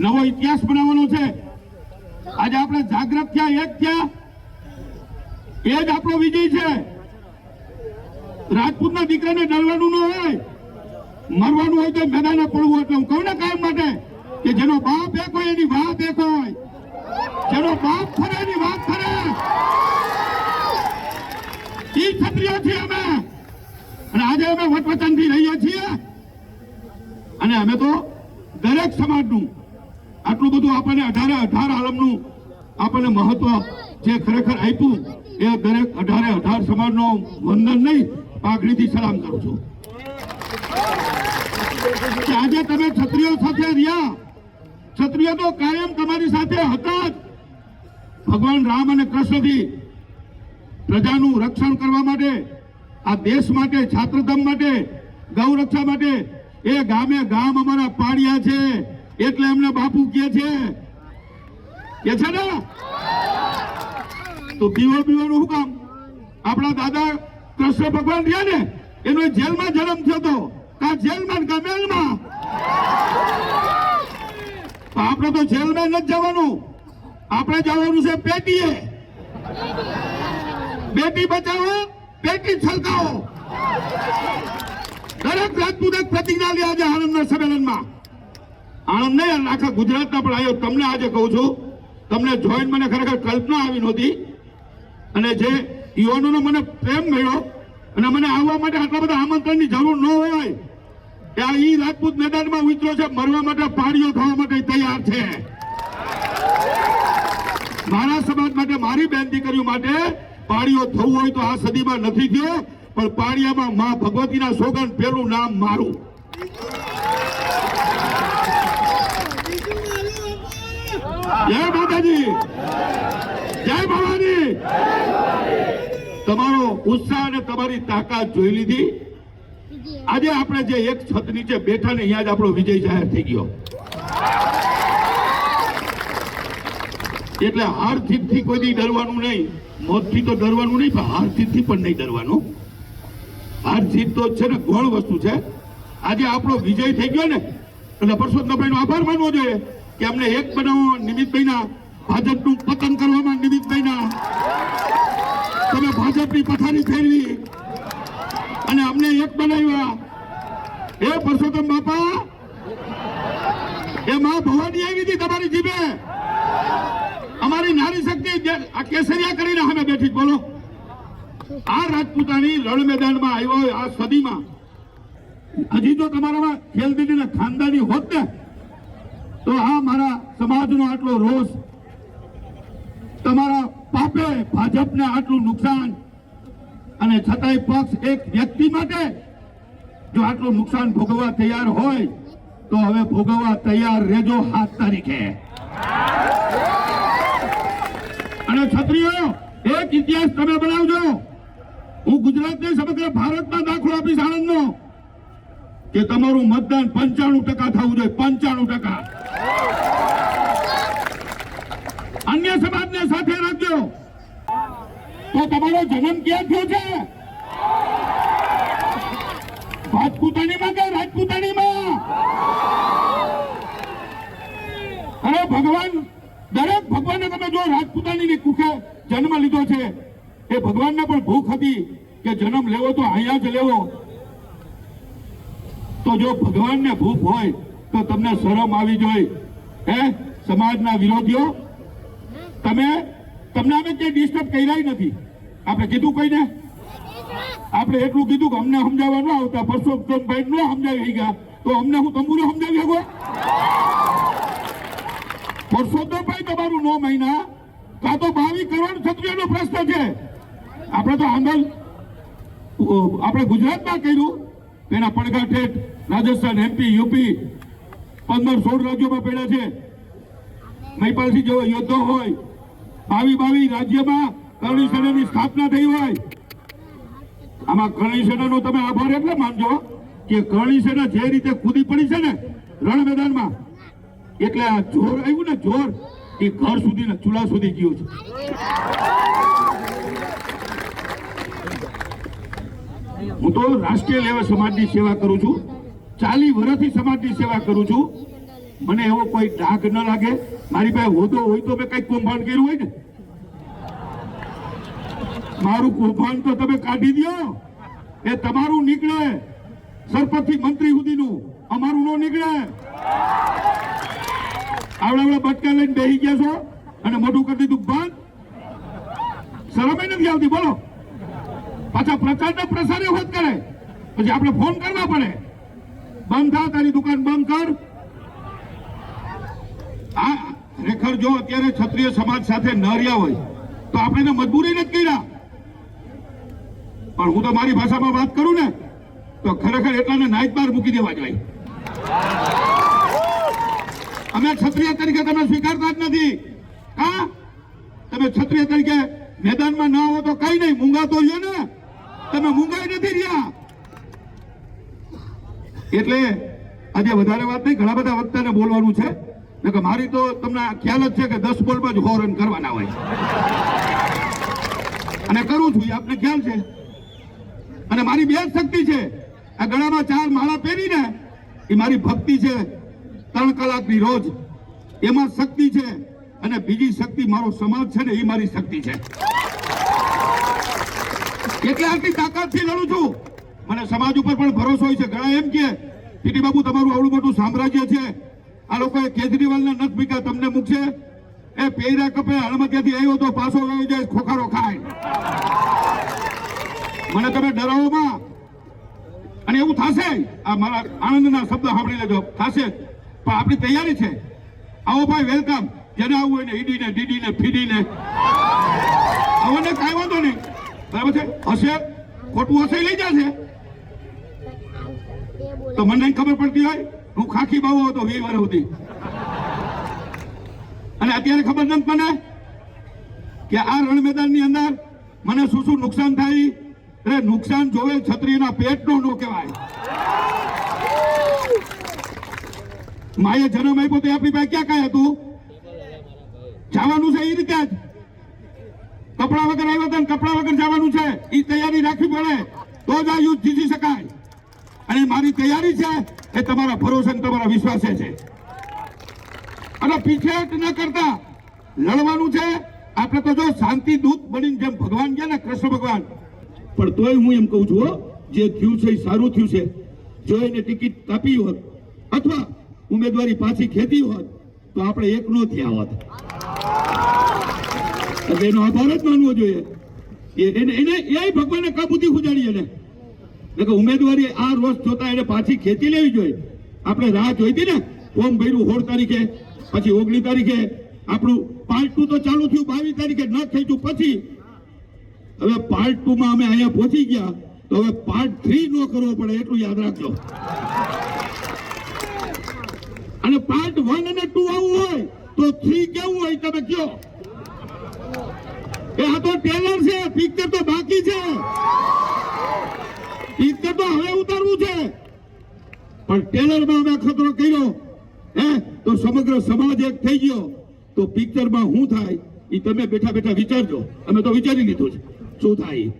નવો ઇતિહાસ બનાવવાનો છે. આજે આપણે જાગૃત થયા એક થયા. એ જ આપણો વિજય છે. રાજપૂતના દીકરાને ડરવાનું ન હોય. મરવાનું હોય તો મેદાને પડવું એટલે હું કહું ને કાયમ માટે કે જેનો બાપ એક હોય એની વાત એક હોય. જેનો બાપ ફરે એની વાત ફરે. ઈ ક્ષત્રિયો છીએ અમે. અને આજે અમે વટવચનથી રહીએ છીએ. અને અમે તો દરેક સમાજનું આટલું બધું આપણને અઢારે અઢાર આલમનું આપણને મહત્વ જે ખરેખર આપ્યું, એ દરેક અઢારે અઢાર સમાજનો વંદન નહીં, પાઘડીથી સલામ કરું છું. આજે તમે ક્ષત્રિયો સાથે રહ્યા, ક્ષત્રિયો તો કાયમ તમારી સાથે હતા જ. ભગવાન રામ અને કૃષ્ણથી પ્રજાનું રક્ષણ કરવા માટે, આ દેશ માટે છાત્રધમ માટે ગૌ રક્ષા માટે, એ ગામે ગામ અમારા પાડ્યા છે. એટલે એમને બાપુ કે છે. કે છે ને? તો પીવો પીવાનું શું કામ? આપણા દાદા કૃષ્ણ ભગવાન રહ્યા ને, એનો જેલમાં જન્મ થયો હતો. કા જેલમાં કા મેલમાં આપણે તો જેલમાં નથી જવાનું. આપણે જવાનું છે પેટીએ. બેટી બચાવો, પેટી છલકાવો. દરેક રાજપૂત પ્રતિજ્ઞા લે આજે આનંદના સંમેલનમાં. આણંદ નહીં આખા ગુજરાતના પણ આવ્યો તમને આજે કહું છું, તમને જોઈન મને ખરેખર કલ્પના આવી નહોતી. અને જે યુવાનોનો મને પ્રેમ મળ્યો, અને મને આવવા માટે આટલા બધા આમંત્રણની જરૂર ન હોય કે આ ઈ રાજપૂત મેદાનમાં ઉતરો છે, મરવા માટે પાડીઓ થવા માટે તૈયાર છે. મારા સમાજ માટે, મારી બેન દીકરીઓ માટે પાડીઓ થવું હોય તો આ સદીમાં નથી થયો, પણ પાડિયામાં મા ભગવતીના સોગન પેલું નામ મારું. જય માતાજી. જય ભવાની. તમારો ઉત્સાહ અને તમારી તાકાત જોઈ લીધી. આજે આપણે જે એક છત નીચે બેઠા ને અહીંયા જ આપણો વિજય જાહેર થઈ ગયો. એટલે હાર જીતથી કોઈ ડરવાનું નહીં. મોતથી તો ડરવાનું નહીં, પણ હાર જીત પણ નહીં ડરવાનું. હાર જીત તો છે ને ગોળ વસ્તુ છે. આજે આપણો વિજય થઈ ગયો ને. એટલે પરસોત્તમભાઈ નો આભાર માનવો જોઈએ. કે અમને એક બનાવવા નિમિત્તભાઈ ના ભાજપનું પતન કરવામાં નિમિત્તભાઈ ના તમે ભાજપની પથારી ફેરવી અને અમને એક બનાવ્યા. એ પરસોત્તમ બાપા, એ માં ભવાની આવી હતી તમારી જીભે. અમારી નારી શક્તિ આ કેસરિયા કરીને અમે બેઠી. બોલો. આ રાજપૂતાની રણ મેદાનમાં આવ્યો આ સદીમાં. હજી તો તમારામાં ખેલદીદીના ખાનદાની હોત ને તો આ મારા સમાજનો આટલો રોષ, તમારા પાપે ભાજપને આટલું નુકસાન અને છતાંય પક્ષ એક વ્યક્તિ માટે જો આટલું નુકસાન ભોગવવા તૈયાર હોય, તો હવે ભોગવવા તૈયાર રહેજો સાત તારીખે અને છત્રીઓ એક ઇતિહાસ તમે બનાવજો. હું ગુજરાતને સમગ્ર ભારતમાં દાખલો આપીશ આણંદનો, કે તમારું મતદાન પંચાણું ટકા થવું જોઈએ, પંચાણું ટકા. અન્ય સમાજને સાથે રાખજો. તો તમારો જન્મ ક્યાં થયો છે? રાજપૂતાણીમાં કે રાજપૂતાણીમાં અરે ભગવાન, દરેક ભગવાનને તમે જો રાજપૂતાણીની કુખે જન્મ લીધો છે, એ ભગવાનને પણ ભૂખ હતી કે જન્મ લેવો તો અહીંયા જ લેવો. તો જો ભગવાનને ભૂખ હોય તો તમને શરમ આવી જોઈએ હે? સમાજના વિરોધીઓ? તમે? તમને અમે ક્યાંય ડિસ્ટર્બ કર્યા નથી. આપણે કીધું કોઈને? આપણે એટલું કીધું કે અમને સમજાવવા ન આવતા. પરસોત્તમભાઈ ન સમજાવી ગયા તો અમને હું તંબુરે સમજાવી શકો? પરસોત્તમભાઈ, તમારું નો મહિના કાં તો બાવીસ કરોડ ક્ષત્રિયોનો પ્રશ્ન છે. આપણે તો આંદોલન આપણે ગુજરાતમાં કર્યું. એના પડઘા ઠેઠ રાજસ્થાન એમપી, યુપી પંદર સોળ રાજ્યોમાં પડ્યા છે. મહિપાલસિંહ જેવો યોદ્ધો હોય, બાવી બાવી રાજ્યમાં કરણી સેનાની સ્થાપના થઈ હોય. આમાં કરણી સેનાનો તમે આભાર એટલે માનજો કે કરણી સેના જે રીતે કૂદી પડી છે ને રણ મેદાનમાં એટલે આ જોર આવ્યું ને જોર, એ ઘર સુધી ને ચૂલા સુધી ગયું છે. હું તો રાષ્ટ્રીય લેવલ સમાજની સેવા કરું છું. ચાલી વર્ષથી સમાજની સેવા કરું છું. મને એવો કોઈ ડાઘ ન લાગે. મારી પાસે હોદો હોય તો મેં કઈ કૌભાંડ કર્યું હોય ને. મારું કૌભાંડ તો તમે કાઢી દ્યો એ તમારું નીકળે. સરપંચ મંત્રી સુધીનું. અમારું નો નીકળે. આવડા આવડા બટકા લઈને બેસી ગયા છો અને મોઢું કરી દીધું બંધ. શરમે નથી આવતી, બોલો. પાછા પ્રચાર ને પ્રસારે હોત કરે. પછી આપણે ફોન કરવા પડે. બંધ થા, તારી દુકાન બંધ કર. આ ખરેખર જો અત્યારે ક્ષત્રિય સમાજ સાથે ન રહ્યા હોય, તો આપણે એને મજબૂરી નથી કર્યા પણ હું તો મારી ભાષામાં વાત કરું ને, તો ખરેખર એટલાને નાઈટ બાર મૂકી દેવા જોઈએ. અમે ક્ષત્રિય તરીકે તમે સ્વીકારતા જ નથી. હા તમે ક્ષત્રિય તરીકે મેદાનમાં ન હો તો કઈ નહીં મૂંગા તો રહ્યો ને. તમે મૂંગાઈ નથી રહ્યા. એટલે આજે વધારે વાત નહીં, ઘણા બધા વક્તાને બોલવાનું છે. કે મારી તો તમને ખ્યાલ જ છે કે દસ બોલમાં જ હોરન રન કરવાના હોય અને કરું છું આપને ખ્યાલ છે. અને મારી બે જ શક્તિ છે. આ ગળામાં ચાર માળા પહેરીને એ મારી ભક્તિ છે. ત્રણ કલાકની રોજ. એમાં શક્તિ છે અને બીજી શક્તિ મારો સમાજ છે ને એ મારી શક્તિ છે. એટલે આટલી તાકાતથી લડું છું. મને સમાજ ઉપર પણ ભરોસો હોય છે. ઘણા એમ કે, ટીટી બાબુ તમારું આવડું મોટું સામ્રાજ્ય છે. આ લોકોએ કેજરીવાલને નખ ભીકા તમને મૂકશે. એ પેરા કપે હળમતિયાથી આવ્યો તો પાછો આવી જાય, ખોખારો ખાય. મને તમે ડરાવોમાં અને એવું થશે? આ મારા આનંદના શબ્દ સાંભળી લેજો. થશે પણ આપણી તૈયારી છે. આવો ભાઈ, વેલકમ. જેને આવું હોય ને ઈડીને, ડીડીને, ફીડીને. આવોને કાંઈ વાંધો નહીં. બરાબર છે? હશે? ખોટું હશે લઈ જશે. તો મને ખબર પડતી હોય? હું ખાખી બાવો હતો વી વર્ષ સુધી. અને અત્યારે ખબર નથી મને કે આ રણ મેદાનની અંદર મને શું શું નુકસાન થાય? એટલે નુકસાન જોવે છત્રીના પેટનો નો કહેવાય. માએ જન્મ આપ્યો તો આપણી પાસે ક્યાં કાંઈ હતું? જવાનું છે એ રીતે જ. કપડા વગર આવ્યા હતા કપડા વગર જવાનું છે. એ તૈયારી રાખવી પડે. તો જ આ યુદ્ધ જીતી શકાય. અને મારી તૈયારી છે એ તમારા ભરોસે તમારા વિશ્વાસે છે. અને પીછેહટ ન કરતા લડવાનું છે. આપણે તો જો શાંતિ દૂત બનીને જેમ ભગવાન ગયા ને કૃષ્ણ ભગવાન. પણ તોય હું એમ કહું છું જે થયું છે એ સારું થયું છે. જો એને ટિકિટ કાપી હોત અથવા ઉમેદવારી પાછી ખેતી હોત, તો આપણે એક નો થયા હોત. એનો આભાર જ માનવો જોઈએ. એને એને એ ભગવાને કાબુથી ઉજાડી એને. એટલે ઉમેદવારી આ રોજ જોતા એને પાછી ખેતી લેવી જોઈએ. આપણે રાહ જોઈતી ને? ફોર્મ ભર્યું સોળ તારીખે, પછી ઓગણીસ તારીખે. આપણું પાર્ટ ટુ તો ચાલુ થયું, બાવીસ તારીખે ન ખેંચ્યું, પછી. હવે પાર્ટ ટુ માં અમે અહીંયા પહોંચી ગયા. તો હવે પાર્ટ થ્રી નો કરવો પડે એટલું યાદ રાખજો. અને પાર્ટ વન અને ટુ આવું હોય, તો થ્રી કેવું હોય તમે કયો? એ આ તો ટેલર છે, પિક્ચર તો બાકી છે પિક્ચર તો હવે ઉતારવું છે પણ ટેલરમાં અમે ખતરો કર્યો, હે? તો સમગ્ર સમાજ એક થઈ ગયો. તો પિક્ચરમાં શું થાય? એ તમે બેઠા બેઠા વિચારજો. અમે તો વિચારી લીધું છે. શું થાય.